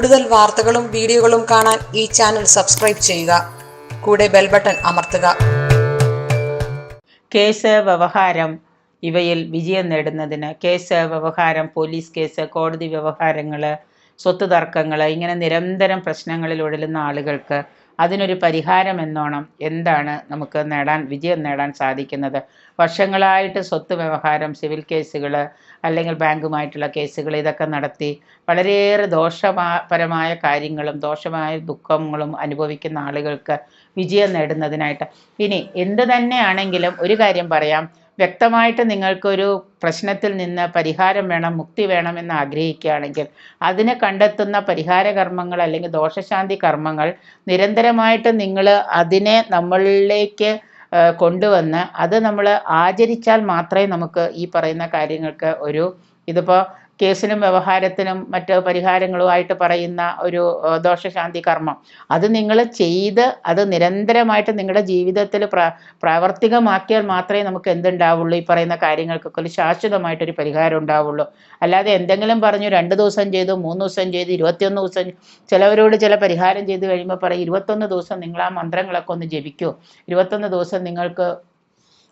കൂടുതൽ വാർത്തകളും വീഡിയോകളും കാണാൻ ഈ ചാനൽ സബ്സ്ക്രൈബ് ചെയ്യുക. കൂടെ ബെൽ ബട്ടൺ അമർത്തുക. കേസ് വ്യവഹാരം. ഇവയിൽ വിജയം നേടുന്നതിന് കേസ് വ്യവഹാരം പോലീസ് കേസ് കോടതി വ്യവഹാരങ്ങൾ സ്വത്ത് തർക്കങ്ങൾ ഇങ്ങനെ നിരന്തരം പ്രശ്നങ്ങളിൽ ഉഴലുന്ന ആളുകൾക്ക് അതിനൊരു പരിഹാരം എന്നോണം എന്താണ് നമുക്ക് നേടാൻ വിജയം നേടാൻ സാധിക്കുന്നത്? വർഷങ്ങളായിട്ട് സ്വത്ത് വ്യവഹാരം സിവിൽ കേസുകൾ അല്ലെങ്കിൽ ബാങ്കുമായിട്ടുള്ള കേസുകൾ ഇതൊക്കെ നടത്തി വളരെയേറെ ദോഷപരമായ കാര്യങ്ങളും ദോഷമായ ദുഃഖങ്ങളും അനുഭവിക്കുന്ന ആളുകൾക്ക് വിജയം നേടുന്നതിനായിട്ട്. ഇനി എന്ത് തന്നെയാണെങ്കിലും ഒരു കാര്യം പറയാം. വ്യക്തമായിട്ട് നിങ്ങൾക്കൊരു പ്രശ്നത്തിൽ നിന്ന് പരിഹാരം വേണം മുക്തി വേണമെന്ന് ആഗ്രഹിക്കുകയാണെങ്കിൽ അതിനെ കണ്ടെത്തുന്ന പരിഹാര കർമ്മങ്ങൾ അല്ലെങ്കിൽ ദോഷശാന്തി കർമ്മങ്ങൾ നിരന്തരമായിട്ട് നിങ്ങൾ അതിനെ നമ്മളിലേക്ക് കൊണ്ടുവന്ന് അത് നമ്മൾ ആചരിച്ചാൽ മാത്രമേ നമുക്ക് ഈ പറയുന്ന കാര്യങ്ങൾക്ക് ഒരു ഇതിപ്പോൾ കേസിനും വ്യവഹാരത്തിനും മറ്റ് പരിഹാരങ്ങളുമായിട്ട് പറയുന്ന ഒരു ദോഷശാന്തി കർമ്മം. അത് നിങ്ങൾ ചെയ്ത് അത് നിരന്തരമായിട്ട് നിങ്ങളുടെ ജീവിതത്തിൽ പ്ര പ്രാവർത്തികമാക്കിയാൽ മാത്രമേ നമുക്ക് എന്തുണ്ടാവുള്ളൂ? ഈ പറയുന്ന കാര്യങ്ങൾക്കൊക്കെ ഒരു ശാശ്വതമായിട്ടൊരു പരിഹാരം ഉണ്ടാവുള്ളൂ. അല്ലാതെ എന്തെങ്കിലും പറഞ്ഞു രണ്ട് ദിവസം ചെയ്തു മൂന്ന് ദിവസം ചെയ്തു ഇരുപത്തിയൊന്ന് ദിവസം ചിലവരോട് ചില പരിഹാരം ചെയ്ത് കഴിയുമ്പോൾ പറയും ഇരുപത്തൊന്ന് ദിവസം നിങ്ങൾ ആ മന്ത്രങ്ങളൊക്കെ ഒന്ന് ജപിക്കൂ. ഇരുപത്തൊന്ന് ദിവസം നിങ്ങൾക്ക്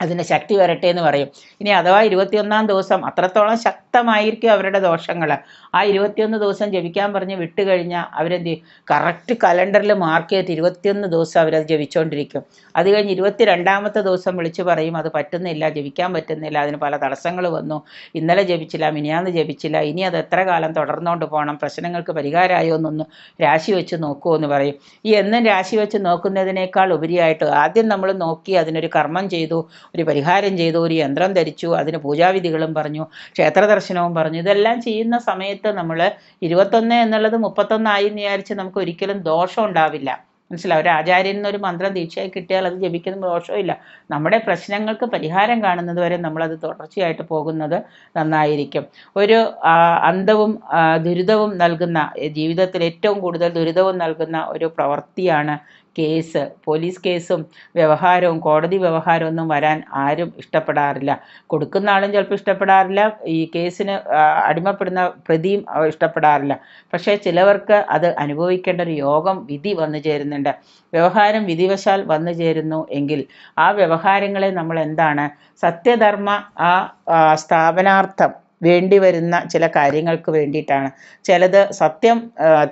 അതിന് ശക്തി വരട്ടെ എന്ന് പറയും. ഇനി അഥവാ ഇരുപത്തിയൊന്നാം ദിവസം അത്രത്തോളം ശക്തമായിരിക്കും അവരുടെ ദോഷങ്ങൾ ആ ഇരുപത്തിയൊന്ന് ദിവസം ജപിക്കാൻ പറഞ്ഞ് വിട്ട് കഴിഞ്ഞാൽ അവരെന്ത് കറക്റ്റ് കലണ്ടറിൽ മാർക്ക് ചെയ്തിട്ട് ഇരുപത്തിയൊന്ന് ദിവസം അവരത് ജപിച്ചുകൊണ്ടിരിക്കും അത് കഴിഞ്ഞ് ഇരുപത്തി രണ്ടാമത്തെ ദിവസം വിളിച്ച് പറയും അത് പറ്റുന്നില്ല ജപിക്കാൻ പറ്റുന്നില്ല അതിന് പല തടസ്സങ്ങൾ വന്നു. ഇന്നലെ ജപിച്ചില്ല മിനിയാന്ന് ജപിച്ചില്ല ഇനി അത് എത്ര കാലം തുടർന്നുകൊണ്ട് പോകണം പ്രശ്നങ്ങൾക്ക് പരിഹാരമായോ എന്നൊന്ന് രാശി വെച്ച് നോക്കുമോ എന്ന് പറയും. ഈ എന്നും രാശി വെച്ച് നോക്കുന്നതിനേക്കാൾ ഉപരിയായിട്ട് ആദ്യം നമ്മൾ നോക്കി അതിനൊരു കർമ്മം ചെയ്തു. ഒരു പരിഹാരം ചെയ്തു ഒരു യന്ത്രം ധരിച്ചു അതിന് പൂജാവിധികളും പറഞ്ഞു ക്ഷേത്ര ദർശനവും പറഞ്ഞു. ഇതെല്ലാം ചെയ്യുന്ന സമയത്ത് നമ്മൾ ഇരുപത്തൊന്ന് എന്നുള്ളത് മുപ്പത്തൊന്നായി എന്ന് വിചാരിച്ച് നമുക്ക് ഒരിക്കലും ദോഷം ഉണ്ടാവില്ല. മനസ്സിലാവും ഒരു ആചാര്യൻ എന്നൊരു മന്ത്രം ദീക്ഷയായി കിട്ടിയാൽ അത് ജപിക്കുന്ന ദോഷമില്ല നമ്മുടെ പ്രശ്നങ്ങൾക്ക് പരിഹാരം കാണുന്നത് വരെ നമ്മളത് തുടർച്ചയായിട്ട് പോകുന്നത് നന്നായിരിക്കും. ഒരു അന്തവും ദുരിതവും നൽകുന്ന ജീവിതത്തിൽ ഏറ്റവും കൂടുതൽ ദുരിതവും നൽകുന്ന ഒരു പ്രവൃത്തിയാണ് കേസ് പോലീസ് കേസും വ്യവഹാരവും കോടതി വ്യവഹാരവും ഒന്നും വരാൻ ആരും ഇഷ്ടപ്പെടാറില്ല. കൊടുക്കുന്ന ആളും ചിലപ്പോൾ ഇഷ്ടപ്പെടാറില്ല ഈ കേസിന് അടിമപ്പെടുന്ന പ്രതിയും ഇഷ്ടപ്പെടാറില്ല. പക്ഷേ ചിലവർക്ക് അത് അനുഭവിക്കേണ്ട ഒരു യോഗം വിധി വന്നു ചേരുന്നുണ്ട്. വ്യവഹാരം വിധിവശാൽ വന്നു ചേരുന്നു എങ്കിൽ ആ വ്യവഹാരങ്ങളെ നമ്മൾ എന്താണ്? സത്യധർമ്മ ആ സ്ഥാപനാർത്ഥം വേണ്ടി വരുന്ന ചില കാര്യങ്ങൾക്ക് വേണ്ടിയിട്ടാണ്. ചിലത് സത്യം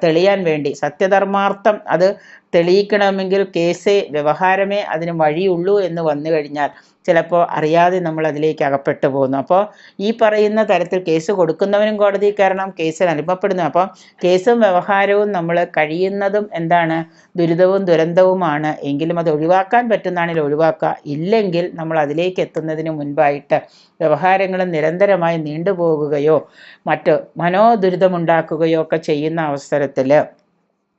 തെളിയാൻ വേണ്ടി സത്യധർമാർത്ഥം അത് തെളിയിക്കണമെങ്കിൽ കേസ് വ്യവഹാരമേ അതിന് വഴിയുള്ളൂ എന്ന് വന്നു കഴിഞ്ഞാൽ ചിലപ്പോൾ അറിയാതെ നമ്മൾ അതിലേക്ക് അകപ്പെട്ടു പോകുന്നു. അപ്പോൾ ഈ പറയുന്ന തരത്തിൽ കേസ് കൊടുക്കുന്നവനും കോടതി കാരണം കേസിൽ അനുഭവപ്പെടുന്നു. അപ്പോൾ കേസും വ്യവഹാരവും നമ്മൾ കഴിയുന്നതും എന്താണ്? ദുരിതവും ദുരന്തവുമാണ്. എങ്കിലും അത് ഒഴിവാക്കാൻ പറ്റുന്നതാണെങ്കിൽ ഒഴിവാക്കുക. ഇല്ലെങ്കിൽ നമ്മൾ അതിലേക്ക് എത്തുന്നതിന് മുൻപായിട്ട് വ്യവഹാരങ്ങൾ നിരന്തരമായി നീണ്ടുപോകുകയോ മറ്റ് മനോദുരിതമുണ്ടാക്കുകയോ ഒക്കെ ചെയ്യുന്ന അവസരത്തിൽ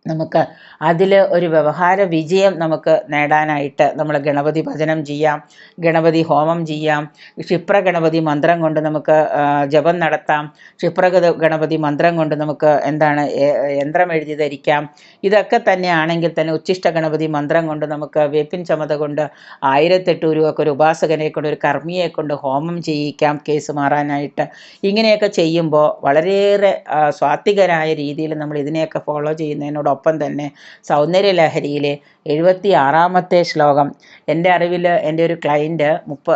നമുക്ക് അതിൽ ഒരു വ്യവഹാര വിജയം നമുക്ക് നേടാനായിട്ട് നമ്മൾ ഗണപതി ഭജനം ചെയ്യാം ഗണപതി ഹോമം ചെയ്യാം ക്ഷിപ്ര ഗണപതി മന്ത്രം കൊണ്ട് നമുക്ക് ജപം നടത്താം ക്ഷിപ്ര ഗണപതി മന്ത്രം കൊണ്ട് നമുക്ക് എന്താണ് യന്ത്രം എഴുതി ധരിക്കാം. ഇതൊക്കെ തന്നെയാണെങ്കിൽ തന്നെ ഉച്ഛിഷ്ട ഗണപതി മന്ത്രം കൊണ്ട് നമുക്ക് വേപ്പിൻ ചമത കൊണ്ട് ആയിരത്തെട്ട് രൂപക്ക് ഒരു ഉപാസകനെ കൊണ്ട് ഒരു കർമ്മിയെ കൊണ്ട് ഹോമം ചെയ്യിക്കാം കേസ് മാറാനായിട്ട്. ഇങ്ങനെയൊക്കെ ചെയ്യുമ്പോൾ വളരെയേറെ സ്വാത്വികരായ രീതിയിൽ നമ്മൾ ഇതിനെയൊക്കെ ഫോളോ ചെയ്യുന്നതിനോടൊപ്പം തന്നെ സൗന്ദര്യലഹരിയിലെ എഴുപത്തി ആറാമത്തെ ശ്ലോകം. എന്റെ അറിവിൽ എന്റെ ഒരു ക്ലയന്റ് മുപ്പ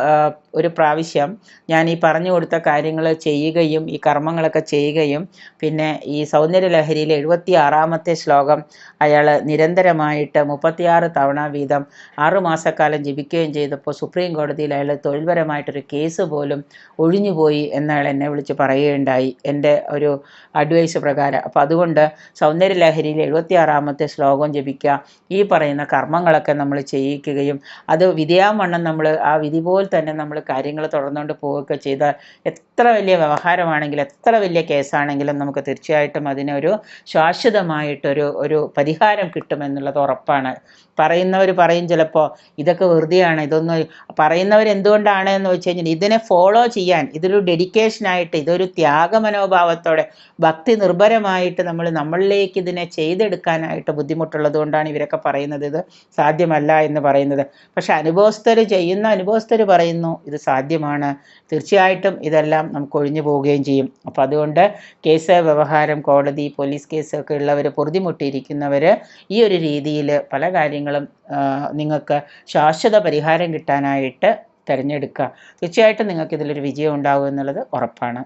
ഒരു പ്രാവശ്യം ഞാൻ ഈ പറഞ്ഞു കൊടുത്ത കാര്യങ്ങൾ ചെയ്യുകയും ഈ കർമ്മങ്ങളൊക്കെ ചെയ്യുകയും പിന്നെ ഈ സൗന്ദര്യ ലഹരിയിലെ എഴുപത്തി ആറാമത്തെ ശ്ലോകം അയാൾ നിരന്തരമായിട്ട് മുപ്പത്തിയാറ് തവണ വീതം ആറുമാസക്കാലം ജപിക്കുകയും ചെയ്തപ്പോൾ സുപ്രീം കോടതിയിൽ അയാൾ തൊഴിൽപരമായിട്ടൊരു കേസ് പോലും ഒഴിഞ്ഞുപോയി എന്നയാൾ എന്നെ വിളിച്ച് പറയുകയുണ്ടായി. എന്റെ ഒരു അഡ്വൈസ് പ്രകാരം. അപ്പോൾ അതുകൊണ്ട് സൗന്ദര്യലഹരിയിൽ എഴുപത്തിയാറാമത്തെ ശ്ലോകം ജപിക്കുക. ഈ പറയുന്ന കർമ്മങ്ങളൊക്കെ നമ്മൾ ചെയ്യിക്കുകയും അത് വിധിയാവണ്ണം നമ്മൾ ആ വിധി പോലെ തന്നെ നമ്മൾ കാര്യങ്ങൾ തുടർന്നുകൊണ്ട് പോവുകയൊക്കെ ചെയ്താൽ എത്ര വലിയ വ്യവഹാരമാണെങ്കിലും എത്ര വലിയ കേസാണെങ്കിലും നമുക്ക് തീർച്ചയായിട്ടും അതിനൊരു ശാശ്വതമായിട്ടൊരു ഒരു പരിഹാരം കിട്ടുമെന്നുള്ളത് ഉറപ്പാണ്. പറയുന്നവർ പറയും ചിലപ്പോൾ ഇതൊക്കെ വെറുതെയാണ് ഇതൊന്നും പറയുന്നവർ എന്തുകൊണ്ടാണ് എന്ന് വെച്ച് കഴിഞ്ഞാൽ ഇതിനെ ഫോളോ ചെയ്യാൻ ഇതൊരു ഡെഡിക്കേഷനായിട്ട് ഇതൊരു ത്യാഗ മനോഭാവത്തോടെ ഭക്തി നിർഭരമായിട്ട് നമ്മൾ നമ്മളിലേക്ക് ഇതിനെ ചെയ്തെടുക്കാനായിട്ട് ബുദ്ധിമുട്ടുള്ളത് കൊണ്ടാണ് ഇവരൊക്കെ പറയുന്നത്. ഇത് സാധ്യമല്ല എന്ന് പറയുന്നത്. പക്ഷെ അനുഭവസ്ഥർ ചെയ്യുന്ന അനുഭവസ്ഥർ പറയുന്നു ഇത് സാധ്യമാണ്. തീർച്ചയായിട്ടും ഇതെല്ലാം നമുക്ക് ഒഴിഞ്ഞു പോവുകയും ചെയ്യും. അപ്പോൾ അതുകൊണ്ട് കേസ് വ്യവഹാരം കോടതി പോലീസ് കേസൊക്കെ ഉള്ളവർ പൊറുതിമുട്ടിയിരിക്കുന്നവർ ഈ ഒരു രീതിയിൽ പല കാര്യങ്ങളും നിങ്ങൾക്ക് ശാശ്വത പരിഹാരം കിട്ടാനായിട്ട് തിരഞ്ഞെടുക്കുക. തീർച്ചയായിട്ടും നിങ്ങൾക്ക് ഇതിലൊരു വിജയം ഉണ്ടാകും എന്നുള്ളത് ഉറപ്പാണ്.